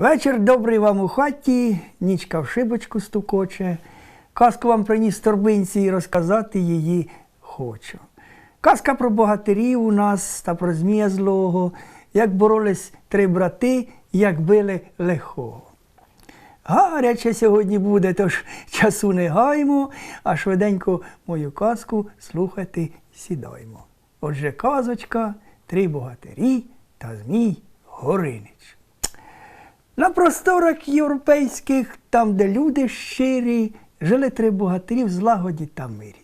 Вечір добрий вам у хаті, нічка в шибочку стукоче. Казку вам приніс торбинці і розказати її хочу. Казка про богатирів у нас та про змія злого, як боролись три брати, як били лихого. Гаряче сьогодні буде, тож часу не гаймо, а швиденько мою казку слухати сідаймо. Отже, казочка, три богатирі та змій Горинич. На просторах європейських, там, де люди щирі, жили три богатирі в злагоді та мирі.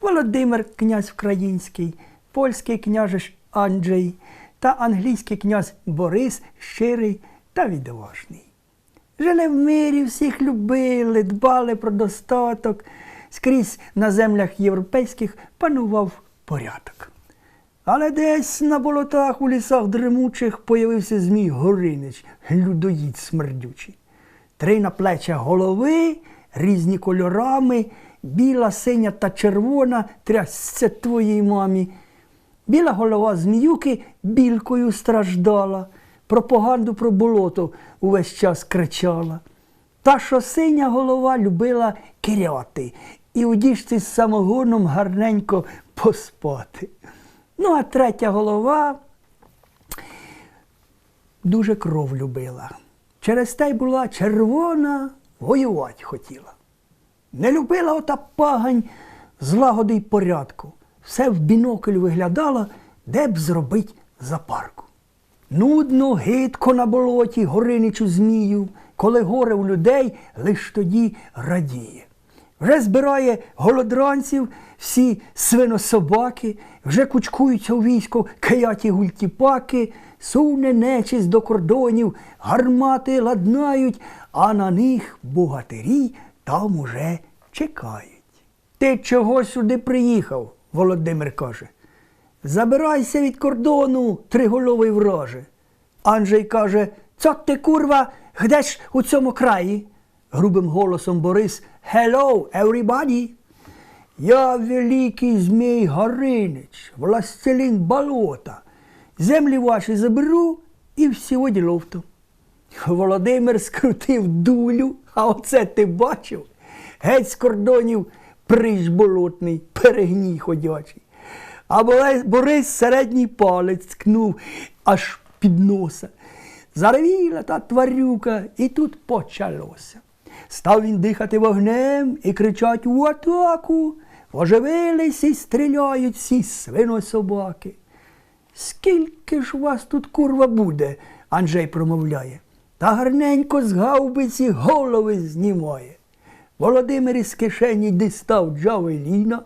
Володимир, князь Український, польський княжич Анджей та англійський князь Борис щирий та відважний. Жили в мирі, всіх любили, дбали про достаток. Скрізь на землях європейських панував порядок. Але десь на болотах у лісах дремучих появився Змій Горинич, людоїд смердючий. Три на плеча голови, різні кольорами, біла, синя та червона, трясся твоїй мамі. Біла голова зміюки білкою страждала, пропаганду про болото увесь час кричала. Та, що синя голова любила киряти і у діжці з самогоном гарненько поспати. Ну, а третя голова дуже кров любила. Через те й була червона, воювати хотіла. Не любила ота пагань злагоди й порядку. Все в бінокль виглядала, де б зробить запарку. Нудно, гидко на болоті гориничу змію, коли горе у людей лиш тоді радіє. Вже збирає голодранців всі свинособаки, вже кучкуються у військо каяті гультіпаки, суне нечисть до кордонів, гармати ладнають, а на них богатирі там уже чекають. Ти чого сюди приїхав? Володимир каже. Забирайся від кордону, триголовий враже. Анджей каже, «Цо ти, курва, гдеш у цьому краї? Грубим голосом Борис Hello, everybody! Я великий Змій Горинич, властелин болота. Землі ваші заберу і всього діловто. Володимир скрутив дулю, а оце ти бачив? Геть з кордонів прищ болотний, перегній ходячий. А Борис середній палець ткнув аж під носа. Заревіла та тварюка, і тут почалося. Став він дихати вогнем і кричать у атаку. Оживились і стріляють всі свинособаки. Скільки ж вас тут курва буде? Анджей промовляє. Та гарненько з гаубиці голови знімає. Володимир із кишені дістав джавеліна,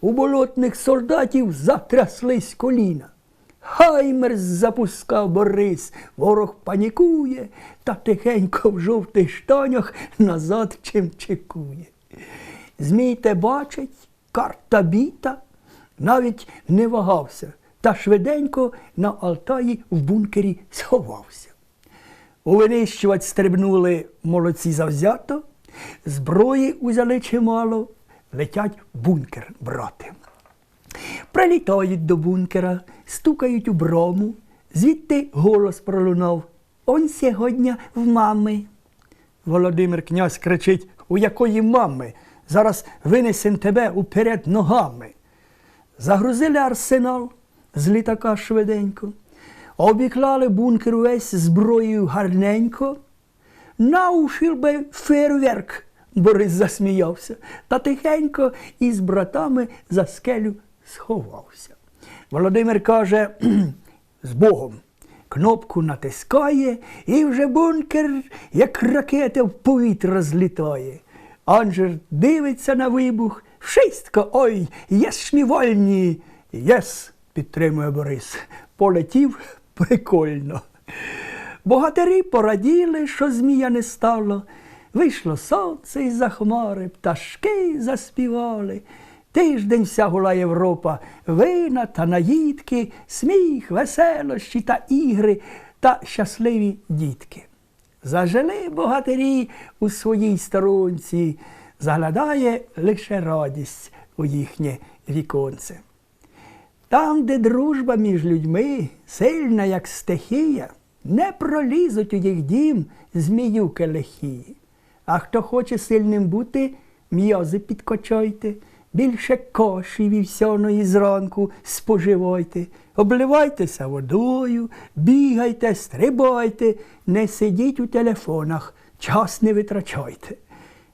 у болотних солдатів затряслись коліна. Хаймерс запускав Борис, ворог панікує, та тихенько в жовтих штанях назад чим чекує. Змій те бачить, карта біта, навіть не вагався, та швиденько на Алтаї в бункері сховався. У винищувач стрибнули молодці завзято, зброї узяли чимало, летять бункер брати. Прилітають до бункера, стукають у брому, звідти голос пролунав. Он сьогодні в мами. Володимир князь кричить: у якої мами? Зараз винесем тебе уперед ногами. Загрузили арсенал з літака швиденько, обіклали бункер весь зброєю гарненько. Наушив би фейерверк, Борис засміявся, та тихенько із братами за скелю сховався. Володимир каже, з Богом. Кнопку натискає, і вже бункер, як ракета в повітря злітає. Анжер дивиться на вибух, шістка, ой, єс ми вольні. Єс, підтримує Борис. Полетів прикольно. Богатирі пораділи, що змія не стало. Вийшло сонце із за хмари, пташки заспівали. Тиждень вся гула Європа, вина та наїдки, сміх, веселощі та ігри та щасливі дітки. Зажили богатирі у своїй сторонці, заглядає лише радість у їхнє віконце. Там, де дружба між людьми сильна, як стихія, Не пролізуть у їх дім зміюки лихі. А хто хоче сильним бути, м'язи підкочойте, більше коші вівсяної зранку споживайте, обливайтеся водою, бігайте, стрибайте, не сидіть у телефонах, час не витрачайте.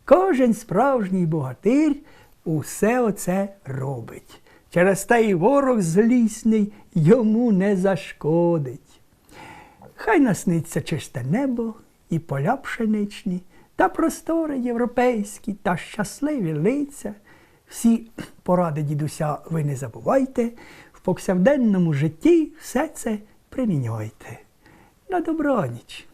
Кожен справжній богатир усе оце робить. Через те й ворог злісний йому не зашкодить. Хай насниться чисте небо і поля пшеничні, та простори європейські, та щасливі лиця. Всі поради дідуся ви не забувайте, в повсякденному житті все це примінюйте. На добраніч!